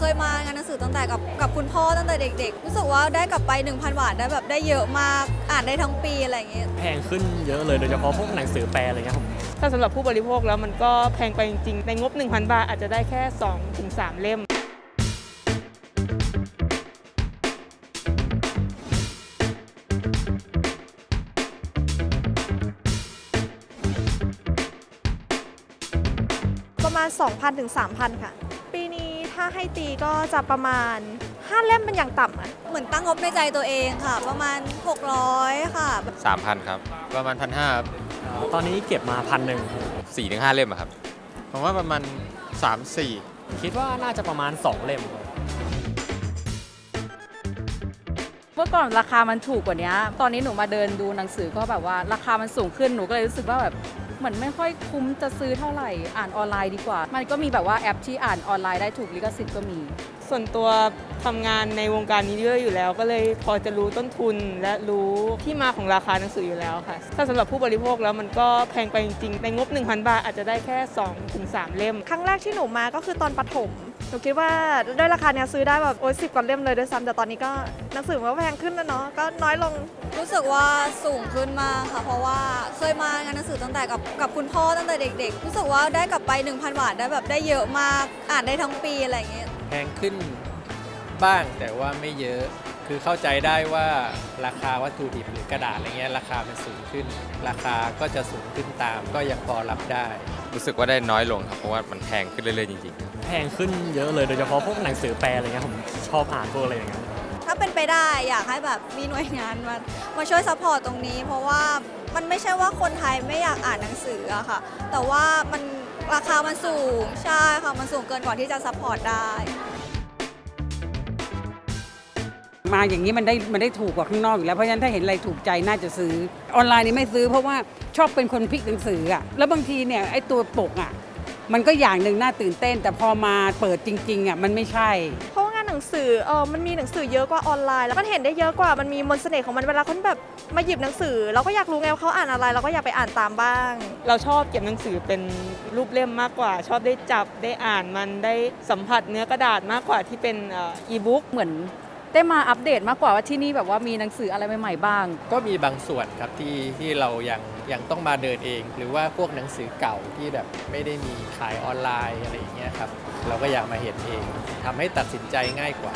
เคยมางานหนังสือตั้งแต่กับกับคุณพ่อตั้งแต่เด็ก ๆ รู้สึกว่าได้กลับไป 1,000บาทได้แบบได้เยอะมากอ่านได้ทั้งปีอะไรอย่างเงี้ยแพงขึ้นเยอะเลยโดยเฉพาะพวกหนังสือแปลอะไรเงี้ยผมถ้าสำหรับผู้บริโภคแล้วมันก็แพงไปจริงๆ ในงบ 1,000 บาทอาจจะได้แค่ 2-3ถึง3เล่ม ประมาณ 2,000ถึง3,000 ค่ะ ปีนี้ ถ้าให้ตีก็จะประมาณ 5 เล่มเป็นอย่างต่ำอะเหมือนตั้งงบในใจตัวเองค่ะ ประมาณ 600 ค่ะสามพันครับ ประมาณพันห้าตอนนี้เก็บมาพันหนึ่งสี่ถึงห้าเล่มอะครับ ผมว่าประมาณ3 4คิดว่าน่าจะประมาณ 2 เล่ม เมื่อก่อนราคามันถูกกว่านี้ ตอนนี้หนูมาเดินดูหนังสือก็แบบว่าราคามันสูงขึ้น หนูก็เลยรู้สึกว่าแบบเหมือนไม่ค่อยคุ้มจะซื้อเท่าไหร่ อ่านออนไลน์ดีกว่า มันก็มีแบบว่าแอปที่อ่านออนไลน์ได้ถูกลิขสิทธิ์ก็มี ส่วนตัวทำงานในวงการนี้เยอะอยู่แล้ว ก็เลยพอจะรู้ต้นทุนและรู้ที่มาของราคาหนังสืออยู่แล้วค่ะ ถ้าสำหรับผู้บริโภคแล้วมันก็แพงไปจริงๆ ในงบ 1,000 บาทอาจจะได้แค่ 2-3ถึง3เล่ม ครั้งแรกที่หนูมาก็คือตอนประถม หนูคิดว่าด้วยราคาเนี้ยซื้อได้แบบโอ๊ยสิบกว่าเล่มเลยด้วยซ้ำแต่ตอนนี้ก็หนังสือมันก็แพงขึ้นแล้วเนาะก็น้อยลง รู้สึกว่าสูงขึ้นมากค่ะ เพราะว่าเคยมางานหนังสือตั้งแต่กับกับคุณพ่อตั้งแต่เด็ก ๆ รู้สึกว่าได้กลับไป 1,000บาทได้แบบได้เยอะมากอ่านได้ทั้งปีอะไรอย่างเงี้ย แพงขึ้น บ้างแต่ว่าไม่เยอะ คือเข้าใจได้ว่าราคาวัตถุดิบหรือกระดาษอะไรเงี้ยราคามันสูงขึ้น ราคาก็จะสูงขึ้นตามก็ยังพอรับได้ รู้สึกว่าได้น้อยลงครับเพราะว่ามันแพงขึ้นเรื่อยๆจริงๆ แพงขึ้นเยอะเลยโดยเฉพาะพวกหนังสือแปลอะไรเงี้ยผมชอบอ่านพวกอะไรอย่างเงี้ยถ้าเป็นไปได้อยากให้แบบมีหน่วยงานมามาช่วยซัพพอร์ตตรงนี้ เพราะว่ามันไม่ใช่ว่าคนไทยไม่อยากอ่านหนังสืออะค่ะ แต่ว่ามันราคามันสูงใช่ค่ะมันสูงเกินกว่าที่จะซัพพอร์ตได้ มาอย่างนี้มันได้มันได้ถูกกว่าข้างนอกอยู่แล้ว เพราะฉะนั้นถ้าเห็นอะไรถูกใจน่าจะซื้อ ออนไลน์นี่ไม่ซื้อเพราะว่าชอบเป็นคนพลิกหนังสืออะแล้วบางทีเนี่ยไอ้ตัวปกอะมันก็อย่างหนึ่งน่าตื่นเต้น แต่พอมาเปิดจริงๆอะมันไม่ใช่ เพราะว่างานหนังสือเออมันมีหนังสือเยอะกว่าออนไลน์แล้วมันเห็นได้เยอะกว่ามันมีมนต์เสน่ห์ของมันเวลาคนแบบมาหยิบหนังสือ เราก็อยากรู้ไงว่าเขาอ่านอะไร เราก็อยากไปอ่านตามบ้าง เราชอบเก็บหนังสือเป็นรูปเล่มมากกว่า ชอบได้จับได้อ่านมันได้สัมผัสเนื้อกระดาษมากกว่าที่เป็นอีบุ๊กเหมือน ได้มาอัปเดตมากกว่าว่าที่นี่แบบว่ามีหนังสืออะไรใหม่ๆบ้าง ก็มีบางส่วนครับที่ที่เรายังยังต้องมาเดินเอง หรือว่าพวกหนังสือเก่าที่แบบไม่ได้มีขายออนไลน์อะไรอย่างเงี้ยครับเราก็อยากมาเห็นเองทำให้ตัดสินใจง่ายกว่า